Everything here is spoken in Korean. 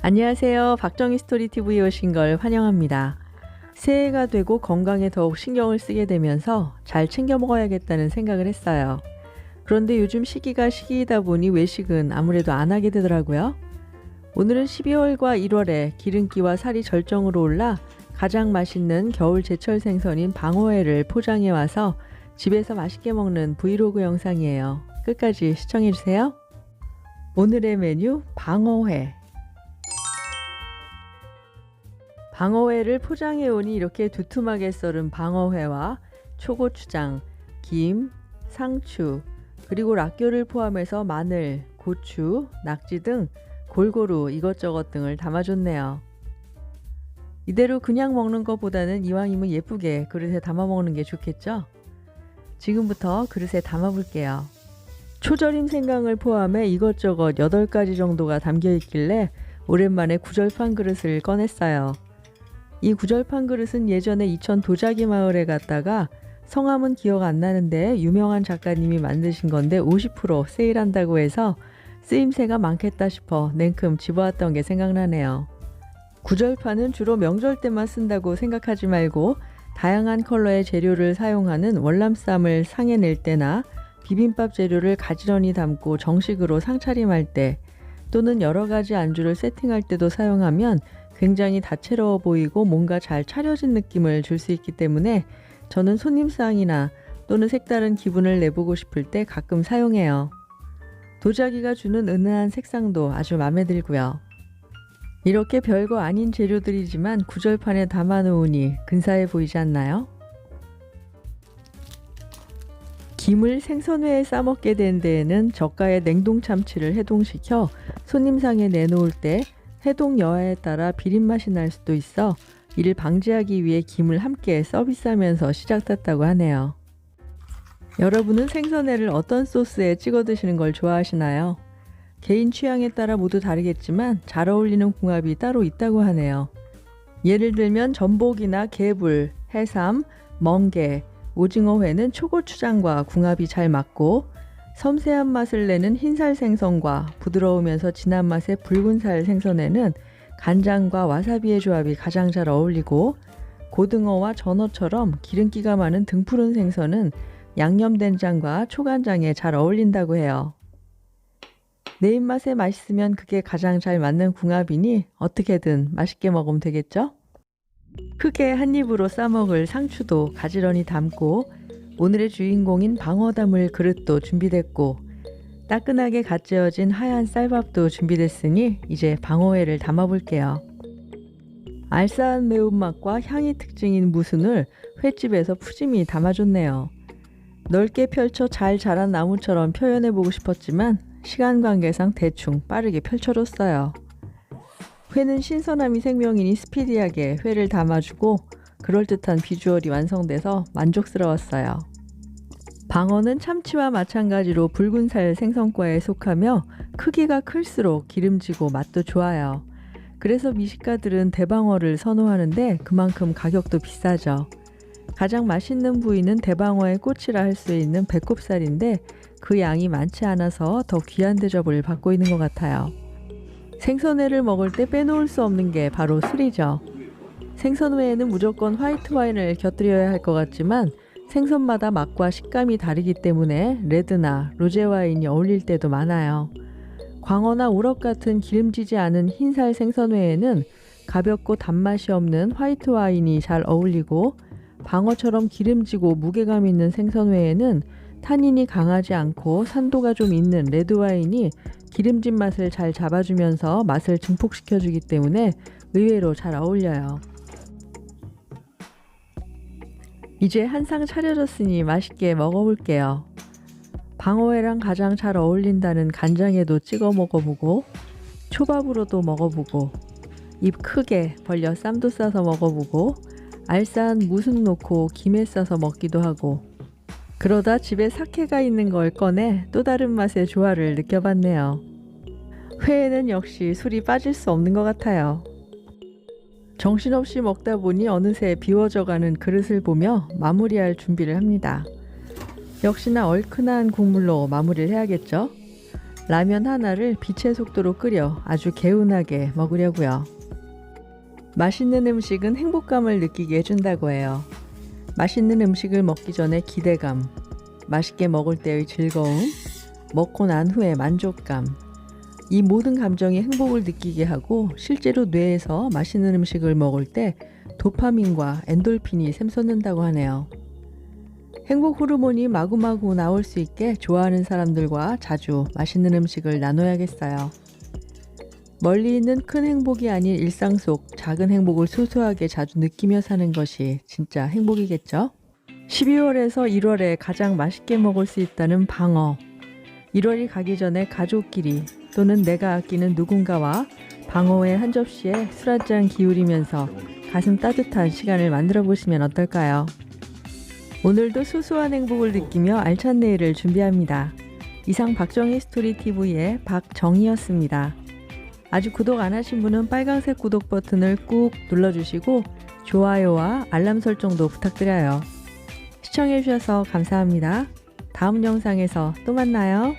안녕하세요. 박정희 스토리 TV에 오신 걸 환영합니다. 새해가 되고 건강에 더욱 신경을 쓰게 되면서 잘 챙겨 먹어야겠다는 생각을 했어요. 그런데 요즘 시기가 시기이다 보니 외식은 아무래도 안 하게 되더라고요. 오늘은 12월과 1월에 기름기와 살이 절정으로 올라 가장 맛있는 겨울 제철 생선인 방어회를 포장해 와서 집에서 맛있게 먹는 브이로그 영상이에요. 끝까지 시청해 주세요. 오늘의 메뉴 방어회. 방어회를 포장해 오니 이렇게 두툼하게 썰은 방어회와 초고추장, 김, 상추, 그리고 락교를 포함해서 마늘, 고추, 낙지 등 골고루 이것저것 등을 담아줬네요. 이대로 그냥 먹는 것보다는 이왕이면 예쁘게 그릇에 담아 먹는 게 좋겠죠? 지금부터 그릇에 담아 볼게요. 초절임 생강을 포함해 이것저것 8가지 정도가 담겨 있길래 오랜만에 구절판 그릇을 꺼냈어요. 이 구절판 그릇은 예전에 이천 도자기 마을에 갔다가 성함은 기억 안 나는데 유명한 작가님이 만드신 건데 50% 세일한다고 해서 쓰임새가 많겠다 싶어 냉큼 집어왔던 게 생각나네요. 구절판은 주로 명절 때만 쓴다고 생각하지 말고 다양한 컬러의 재료를 사용하는 월남쌈을 상에 낼 때나 비빔밥 재료를 가지런히 담고 정식으로 상차림할 때 또는 여러 가지 안주를 세팅할 때도 사용하면 굉장히 다채로워 보이고 뭔가 잘 차려진 느낌을 줄 수 있기 때문에 저는 손님상이나 또는 색다른 기분을 내보고 싶을 때 가끔 사용해요. 도자기가 주는 은은한 색상도 아주 마음에 들고요. 이렇게 별거 아닌 재료들이지만 구절판에 담아 놓으니 근사해 보이지 않나요? 김을 생선회에 싸먹게 된 데에는 저가의 냉동 참치를 해동시켜 손님상에 내놓을 때 해동 여하에 따라 비린 맛이 날 수도 있어 이를 방지하기 위해 김을 함께 서비스하면서 시작됐다고 하네요. 여러분은 생선회를 어떤 소스에 찍어 드시는 걸 좋아하시나요? 개인 취향에 따라 모두 다르겠지만 잘 어울리는 궁합이 따로 있다고 하네요. 예를 들면 전복이나 개불, 해삼, 멍게, 오징어회는 초고추장과 궁합이 잘 맞고 섬세한 맛을 내는 흰살 생선과 부드러우면서 진한 맛의 붉은살 생선에는 간장과 와사비의 조합이 가장 잘 어울리고 고등어와 전어처럼 기름기가 많은 등푸른 생선은 양념된장과 초간장에 잘 어울린다고 해요. 내 입맛에 맛있으면 그게 가장 잘 맞는 궁합이니 어떻게든 맛있게 먹으면 되겠죠? 크게 한 입으로 싸먹을 상추도 가지런히 담고 오늘의 주인공인 방어 담을 그릇도 준비됐고 따끈하게 갓 지어진 하얀 쌀밥도 준비됐으니 이제 방어회를 담아볼게요. 알싸한 매운맛과 향이 특징인 무순을 횟집에서 푸짐히 담아줬네요. 넓게 펼쳐 잘 자란 나무처럼 표현해보고 싶었지만 시간 관계상 대충 빠르게 펼쳐줬어요. 회는 신선함이 생명이니 스피디하게 회를 담아주고 그럴듯한 비주얼이 완성돼서 만족스러웠어요. 방어는 참치와 마찬가지로 붉은살 생선과에 속하며 크기가 클수록 기름지고 맛도 좋아요. 그래서 미식가들은 대방어를 선호하는데 그만큼 가격도 비싸죠. 가장 맛있는 부위는 대방어의 꽃이라 할 수 있는 배꼽살인데 그 양이 많지 않아서 더 귀한 대접을 받고 있는 것 같아요. 생선회를 먹을 때 빼놓을 수 없는 게 바로 술이죠. 생선 회에는 무조건 화이트 와인을 곁들여야 할 것 같지만 생선마다 맛과 식감이 다르기 때문에 레드나 로제 와인이 어울릴 때도 많아요. 광어나 우럭 같은 기름지지 않은 흰살 생선 회에는 가볍고 단맛이 없는 화이트 와인이 잘 어울리고 방어처럼 기름지고 무게감 있는 생선 회에는 탄닌이 강하지 않고 산도가 좀 있는 레드 와인이 기름진 맛을 잘 잡아주면서 맛을 증폭시켜주기 때문에 의외로 잘 어울려요. 이제 한상 차려졌으니 맛있게 먹어볼게요. 방어회랑 가장 잘 어울린다는 간장에도 찍어 먹어보고 초밥으로도 먹어보고 입 크게 벌려 쌈도 싸서 먹어보고 알싸한 무순 놓고 김에 싸서 먹기도 하고 그러다 집에 사케가 있는 걸 꺼내 또 다른 맛의 조화를 느껴봤네요. 회에는 역시 술이 빠질 수 없는 것 같아요. 정신없이 먹다 보니 어느새 비워져가는 그릇을 보며 마무리할 준비를 합니다. 역시나 얼큰한 국물로 마무리를 해야겠죠? 라면 하나를 빛의 속도로 끓여 아주 개운하게 먹으려고요. 맛있는 음식은 행복감을 느끼게 해준다고 해요. 맛있는 음식을 먹기 전에 기대감, 맛있게 먹을 때의 즐거움, 먹고 난 후의 만족감. 이 모든 감정이 행복을 느끼게 하고 실제로 뇌에서 맛있는 음식을 먹을 때 도파민과 엔돌핀이 샘솟는다고 하네요. 행복 호르몬이 마구마구 나올 수 있게 좋아하는 사람들과 자주 맛있는 음식을 나눠야겠어요. 멀리 있는 큰 행복이 아닌 일상 속 작은 행복을 소소하게 자주 느끼며 사는 것이 진짜 행복이겠죠? 12월에서 1월에 가장 맛있게 먹을 수 있다는 방어. 1월이 가기 전에 가족끼리 또는 내가 아끼는 누군가와 방어회 한 접시에 술 한 잔 기울이면서 가슴 따뜻한 시간을 만들어 보시면 어떨까요? 오늘도 소소한 행복을 느끼며 알찬 내일을 준비합니다. 이상 박정희 스토리 TV의 박정희였습니다. 아직 구독 안 하신 분은 빨간색 구독 버튼을 꾹 눌러주시고 좋아요와 알람 설정도 부탁드려요. 시청해주셔서 감사합니다. 다음 영상에서 또 만나요.